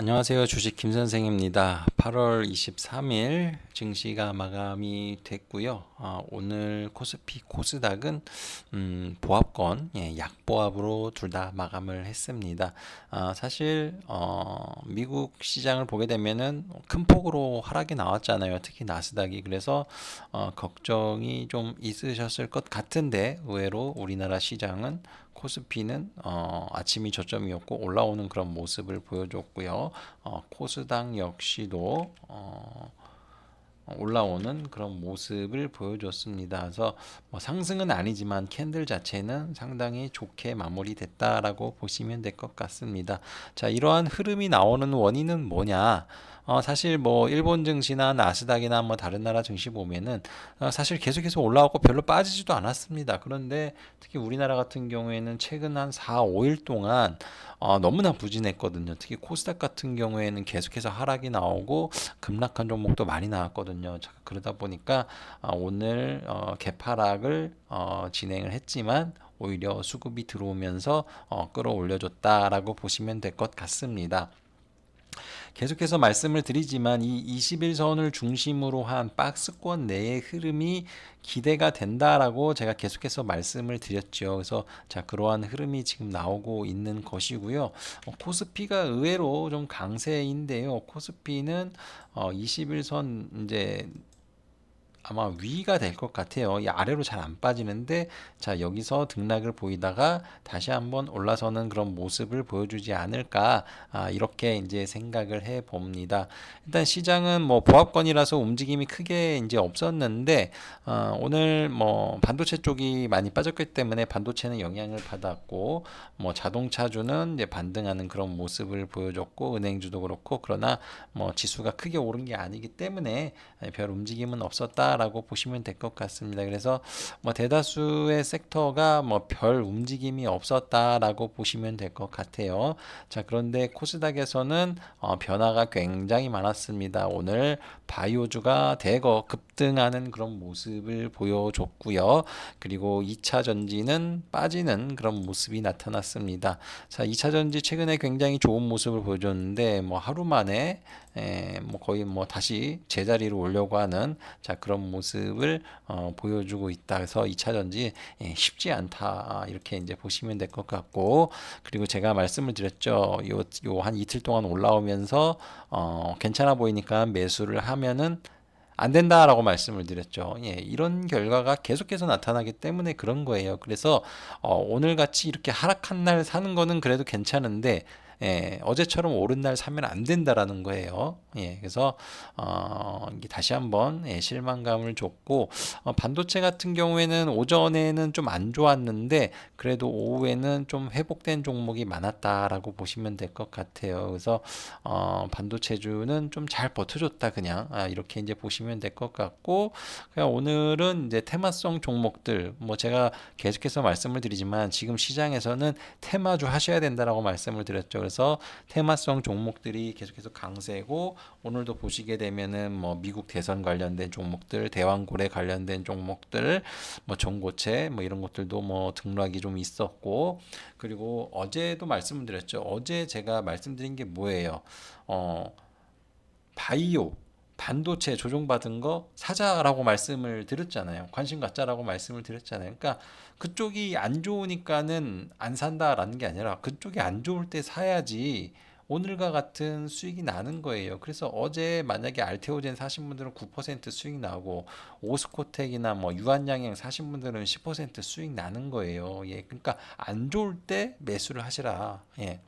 안녕하세요. 주식 김 선생입니다. 8월 23일 증시가 마감이 됐고요. 아, 오늘 코스피 코스닥은 음, 보합권 예, 약보합으로 둘 다 마감을 했습니다. 아, 사실 어, 미국 시장을 보게 되면은 큰 폭으로 하락이 나왔잖아요. 특히 나스닥이 그래서 어, 걱정이 좀 있으셨을 것 같은데 의외로 우리나라 시장은 코스피는 어, 아침이 저점이었고 올라오는 그런 모습을 보여줬고요. 어, 코스닥 역시도 어, 올라오는 그런 모습을 보여줬습니다. 그래서 뭐 상승은 아니지만 캔들 자체는 상당히 좋게 마무리됐다라고 보시면 될 것 같습니다. 자, 이러한 흐름이 나오는 원인은 뭐냐? 어, 사실 뭐 일본 증시나 나스닥이나 뭐 다른 나라 증시 보면은 어, 사실 계속해서 올라오고 별로 빠지지도 않았습니다. 그런데 특히 우리나라 같은 경우에는 최근 한 4, 5일 동안 어, 너무나 부진했거든요. 특히 코스닥 같은 경우에는 계속해서 하락이 나오고 급락한 종목도 많이 나왔거든요. 자, 그러다 보니까 어, 오늘 어, 개파락을 어, 진행을 했지만 오히려 수급이 들어오면서 어, 끌어올려줬다라고 보시면 될 것 같습니다. 계속해서 말씀을 드리지만 이 21선을 중심으로 한 박스권 내의 흐름이 기대가 된다라고 제가 계속해서 말씀을 드렸죠. 그래서 자 그러한 흐름이 지금 나오고 있는 것이고요. 어, 코스피가 의외로 좀 강세인데요. 코스피는 어, 21선 이제 아마 위가 될 것 같아요. 이 아래로 잘 안 빠지는데 자 여기서 등락을 보이다가 다시 한번 올라서는 그런 모습을 보여주지 않을까 아, 이렇게 이제 생각을 해 봅니다. 일단 시장은 뭐 보합권이라서 움직임이 크게 이제 없었는데 어, 오늘 뭐 반도체 쪽이 많이 빠졌기 때문에 반도체는 영향을 받았고 뭐 자동차주는 이제 반등하는 그런 모습을 보여줬고 은행주도 그렇고 그러나 뭐 지수가 크게 오른 게 아니기 때문에 별 움직임은 없었다. 라고 보시면 될 것 같습니다. 그래서 뭐 대다수의 섹터가 뭐 별 움직임이 없었다라고 보시면 될 것 같아요. 자, 그런데 코스닥에서는 어, 변화가 굉장히 많았습니다. 오늘 바이오주가 대거 급등하는 그런 모습을 보여줬고요. 그리고 2차 전지는 빠지는 그런 모습이 나타났습니다. 자, 2차 전지 최근에 굉장히 좋은 모습을 보여줬는데 뭐 하루 만에 에, 뭐 거의 뭐 다시 제자리로 오려고 하는 자 그런 모습을 어, 보여주고 있다. 그래서 2차 전지 예, 쉽지 않다 이렇게 이제 보시면 될 것 같고 그리고 제가 말씀을 드렸죠. 요 요 한 이틀 동안 올라오면서 어, 괜찮아 보이니까 매수를 하면은 안 된다라고 말씀을 드렸죠. 예, 이런 결과가 계속해서 나타나기 때문에 그런 거예요. 그래서 어, 오늘 같이 이렇게 하락한 날 사는 거는 그래도 괜찮은데 예, 어제처럼 오른 날 사면 안 된다라는 거예요. 예, 그래서 어, 다시 한번 예, 실망감을 줬고 어, 반도체 같은 경우에는 오전에는 좀 안 좋았는데 그래도 오후에는 좀 회복된 종목이 많았다라고 보시면 될 것 같아요. 그래서 어, 반도체주는 좀 잘 버텨줬다 그냥 아, 이렇게 이제 보시면 될 것 같고 그냥 오늘은 이제 테마성 종목들 뭐 제가 계속해서 말씀을 드리지만 지금 시장에서는 테마주 하셔야 된다라고 말씀을 드렸죠. 그래서 테마성 종목들이 계속해서 강세고 오늘도 보시게 되면은 뭐 미국 대선 관련된 종목들, 대왕고래 관련된 종목들, 뭐 전고체 뭐 이런 것들도 뭐 등락이 좀 있었고 그리고 어제도 말씀드렸죠. 어제 제가 말씀드린 게 뭐예요? 어 바이오 반도체 조정받은 거 사자라고 말씀을 드렸잖아요. 관심 갖자라고 말씀을 드렸잖아요. 그러니까 그쪽이 안 좋으니까는 안 산다라는 게 아니라 그쪽이 안 좋을 때 사야지 오늘과 같은 수익이 나는 거예요. 그래서 어제 만약에 알테오젠 사신 분들은 9% 수익 나고 오스코텍이나 뭐 유한양행 사신 분들은 10% 수익 나는 거예요. 예. 그러니까 안 좋을 때 매수를 하시라. 예.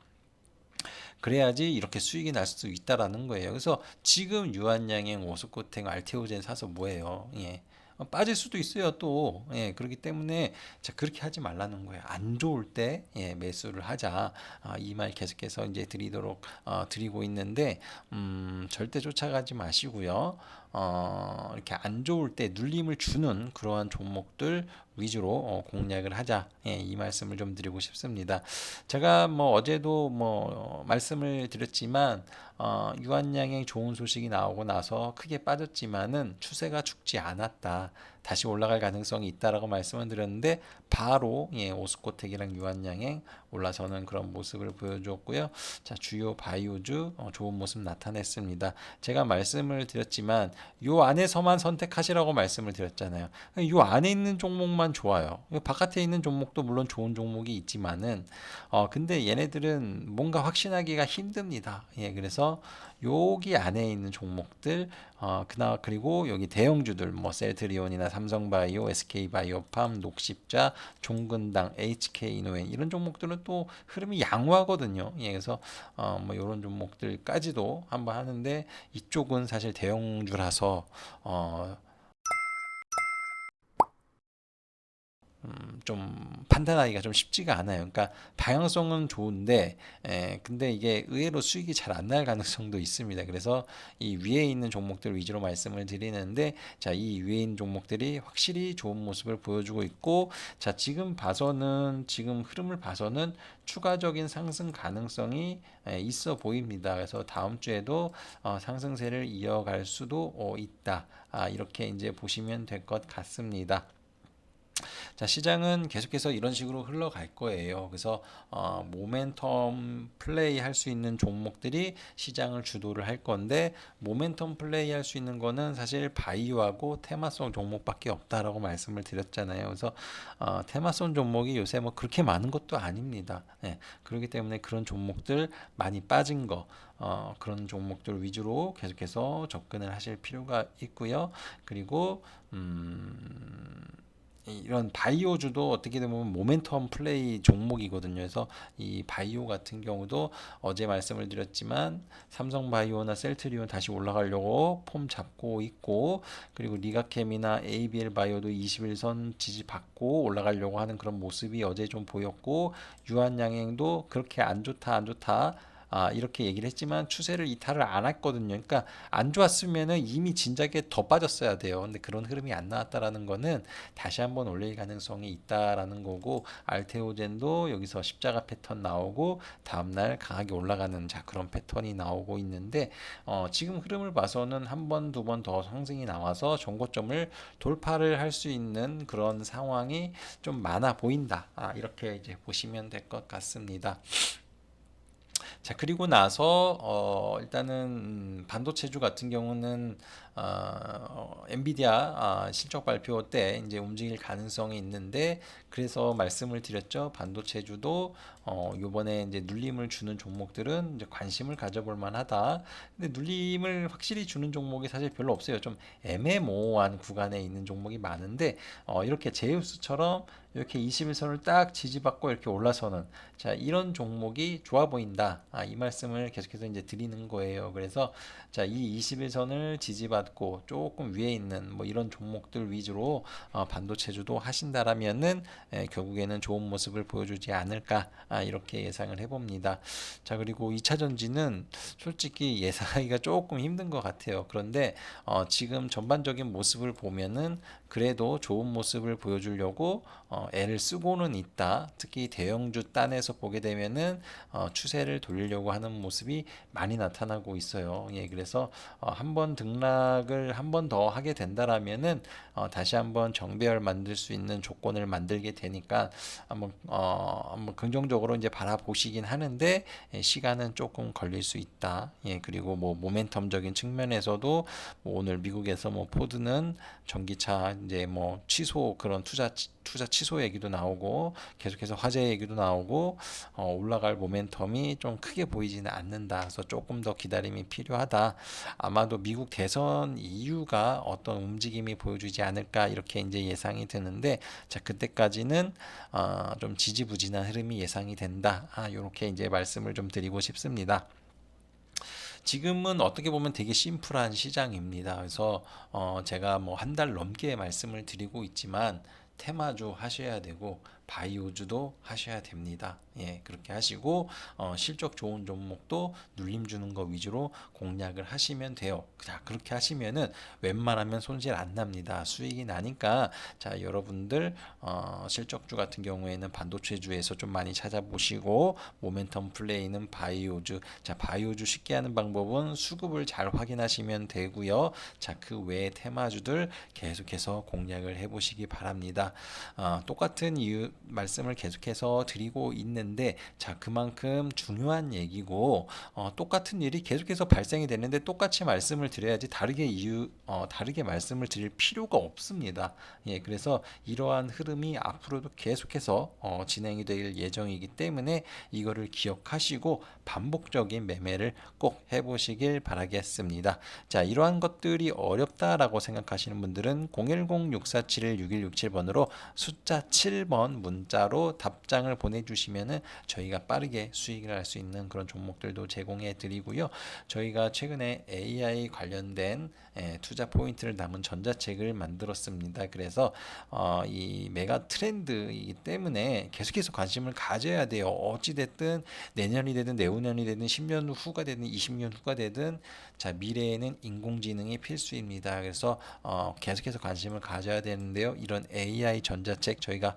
그래야지 이렇게 수익이 날 수 있다라는 거예요. 그래서 지금 유한양행, 오스코텍, 알테오젠 사서 뭐예요? 예. 어, 빠질 수도 있어요 또 예, 그렇기 때문에 자 그렇게 하지 말라는 거예요 안 좋을 때 예, 매수를 하자 아, 이말 계속해서 이제 드리도록 어, 드리고 있는데 음, 절대 쫓아가지 마시고요 어, 이렇게 안 좋을 때 눌림을 주는 그러한 종목들 위주로 어, 공략을 하자 예, 이 말씀을 좀 드리고 싶습니다. 제가 뭐 어제도 뭐 말씀을 드렸지만 어, 유한양행 좋은 소식이 나오고 나서 크게 빠졌지만은 추세가 죽지 않았다. 다시 올라갈 가능성이 있다라고 말씀을 드렸는데 바로 예, 오스코텍이랑 유한양행 올라서는 그런 모습을 보여주었고요. 자 주요 바이오주 어, 좋은 모습 나타냈습니다. 제가 말씀을 드렸지만 요 안에서만 선택하시라고 말씀을 드렸잖아요. 요 안에 있는 종목만 좋아요. 요 바깥에 있는 종목도 물론 좋은 종목이 있지만은 어 근데 얘네들은 뭔가 확신하기가 힘듭니다. 예, 그래서 여기 안에 있는 종목들 어 그나 그리고 여기 대형주들 뭐 셀트리온이나 삼성바이오, SK바이오팜, 녹십자, 종근당, HK이노엔 이런 종목들은 또 흐름이 양호하거든요. 예, 그래서 어 뭐 이런 종목들까지도 한번 하는데 이쪽은 사실 대형주라서 어 음, 좀 판단하기가 좀 쉽지가 않아요. 그러니까 방향성은 좋은데, 에, 근데 이게 의외로 수익이 잘 안 날 가능성도 있습니다. 그래서 이 위에 있는 종목들 위주로 말씀을 드리는데, 자, 이 위에 있는 종목들이 확실히 좋은 모습을 보여주고 있고, 자, 지금 봐서는, 지금 흐름을 봐서는 추가적인 상승 가능성이 에, 있어 보입니다. 그래서 다음 주에도 어, 상승세를 이어갈 수도 어, 있다. 아, 이렇게 이제 보시면 될 것 같습니다. 자, 시장은 계속해서 이런 식으로 흘러갈 거예요. 그래서 어, 모멘텀 플레이 할 수 있는 종목들이 시장을 주도를 할 건데 모멘텀 플레이 할 수 있는 거는 사실 바이오하고 테마성 종목밖에 없다라고 말씀을 드렸잖아요. 그래서 어, 테마성 종목이 요새 뭐 그렇게 많은 것도 아닙니다. 네, 그렇기 때문에 그런 종목들 많이 빠진 거 어, 그런 종목들 위주로 계속해서 접근을 하실 필요가 있고요. 그리고 음, 이런 바이오주도 어떻게 보면 모멘텀 플레이 종목이거든요. 그래서 이 바이오 같은 경우도 어제 말씀을 드렸지만 삼성 바이오나 셀트리온 다시 올라가려고 폼 잡고 있고 그리고 리가캠이나 ABL 바이오도 21선 지지 받고 올라가려고 하는 그런 모습이 어제 좀 보였고 유한양행도 그렇게 안 좋다 안 좋다 아, 이렇게 얘기를 했지만 추세를 이탈을 안 했거든요. 그러니까 안 좋았으면은 이미 진작에 더 빠졌어야 돼요. 근데 그런 흐름이 안 나왔다라는 거는 다시 한번 올릴 가능성이 있다라는 거고 알테오젠도 여기서 십자가 패턴 나오고 다음날 강하게 올라가는 자 그런 패턴이 나오고 있는데 어, 지금 흐름을 봐서는 한 번 두 번 더 상승이 나와서 정고점을 돌파를 할 수 있는 그런 상황이 좀 많아 보인다. 아, 이렇게 이제 보시면 될 것 같습니다. 자 그리고 나서 어 일단은 음, 반도체주 같은 경우는 어, 엔비디아 아, 실적 발표 때 이제 움직일 가능성이 있는데 그래서 말씀을 드렸죠 반도체주도 어, 요번에 이제 눌림을 주는 종목들은 이제 관심을 가져볼 만하다. 근데 눌림을 확실히 주는 종목이 사실 별로 없어요. 좀 애매모호한 구간에 있는 종목이 많은데 어, 이렇게 제우스처럼 이렇게 21선을 딱 지지받고 이렇게 올라서는 자 이런 종목이 좋아 보인다. 아, 이 말씀을 계속해서 이제 드리는 거예요. 그래서 자이 21선을 지지받 고 조금 위에 있는 뭐 이런 종목들 위주로 어, 반도체주도 하신다라면은 에, 결국에는 좋은 모습을 보여주지 않을까 아, 이렇게 예상을 해봅니다. 자 그리고 2차 전지는 솔직히 예상하기가 조금 힘든 것 같아요. 그런데 어, 지금 전반적인 모습을 보면은 그래도 좋은 모습을 보여주려고 어, 애를 쓰고는 있다. 특히 대형주 단에서 보게 되면은 어, 추세를 돌리려고 하는 모습이 많이 나타나고 있어요. 예, 그래서 어, 한번 등락을 한 번 더 하게 된다라면은 어, 다시 한번 정배열 만들 수 있는 조건을 만들게 되니까 한번 어, 한번 긍정적으로 이제 바라보시긴 하는데 예, 시간은 조금 걸릴 수 있다. 예, 그리고 뭐 모멘텀적인 측면에서도 뭐 오늘 미국에서 뭐 포드는 전기차 이제 뭐 취소 그런 투자 투자 취소 얘기도 나오고 계속해서 화재 얘기도 나오고 어, 올라갈 모멘텀이 좀 크게 보이지는 않는다. 그래서 조금 더 기다림이 필요하다. 아마도 미국 대선 이유가 어떤 움직임이 보여주지 않을까 이렇게 이제 예상이 드는데 자 그때까지는 어, 좀 지지부진한 흐름이 예상이 된다. 아, 이렇게 이제 말씀을 좀 드리고 싶습니다. 지금은 어떻게 보면 되게 심플한 시장입니다. 그래서 어 제가 뭐 한 달 넘게 말씀을 드리고 있지만 테마주 하셔야 되고 바이오주도 하셔야 됩니다. 예, 그렇게 하시고 어, 실적 좋은 종목도 눌림 주는 거 위주로 공략을 하시면 돼요. 자, 그렇게 하시면은 웬만하면 손실 안 납니다. 수익이 나니까 자, 여러분들 어, 실적주 같은 경우에는 반도체주에서 좀 많이 찾아보시고 모멘텀 플레이는 바이오주. 자, 바이오주 쉽게 하는 방법은 수급을 잘 확인하시면 되고요. 자, 그 외의 테마주들 계속해서 공략을 해 보시기 바랍니다. 어, 똑같은 이유 말씀을 계속해서 드리고 있는데 자 그만큼 중요한 얘기고 어, 똑같은 일이 계속해서 발생이 되는데 똑같이 말씀을 드려야지 다르게 이유 어, 다르게 말씀을 드릴 필요가 없습니다. 예, 그래서 이러한 흐름이 앞으로도 계속해서 어, 진행이 될 예정이기 때문에 이거를 기억하시고 반복적인 매매를 꼭 해보시길 바라겠습니다. 자, 이러한 것들이 어렵다라고 생각하시는 분들은 010-647-6167번으로 숫자 7번 문 자로 답장을 보내주시면은 저희가 빠르게 수익을 할 수 있는 그런 종목들도 제공해 드리고요. 저희가 최근에 AI 관련된 예, 투자 포인트를 담은 전자책을 만들었습니다. 그래서 어, 이 메가 트렌드이기 때문에 계속해서 관심을 가져야 돼요. 어찌 됐든 내년이 되든 내후년이 되든 10년 후가 되든 20년 후가 되든 자 미래에는 인공지능이 필수입니다. 그래서 어, 계속해서 관심을 가져야 되는데요. 이런 AI 전자책 저희가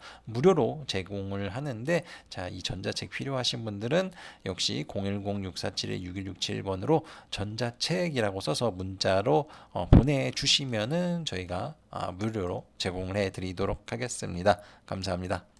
무료로 제공을 하는데 자 이 전자책 필요하신 분들은 역시 010-647-6167번으로 전자책이라고 써서 문자로 어, 보내주시면은 저희가 아, 무료로 제공을 해드리도록 하겠습니다. 감사합니다.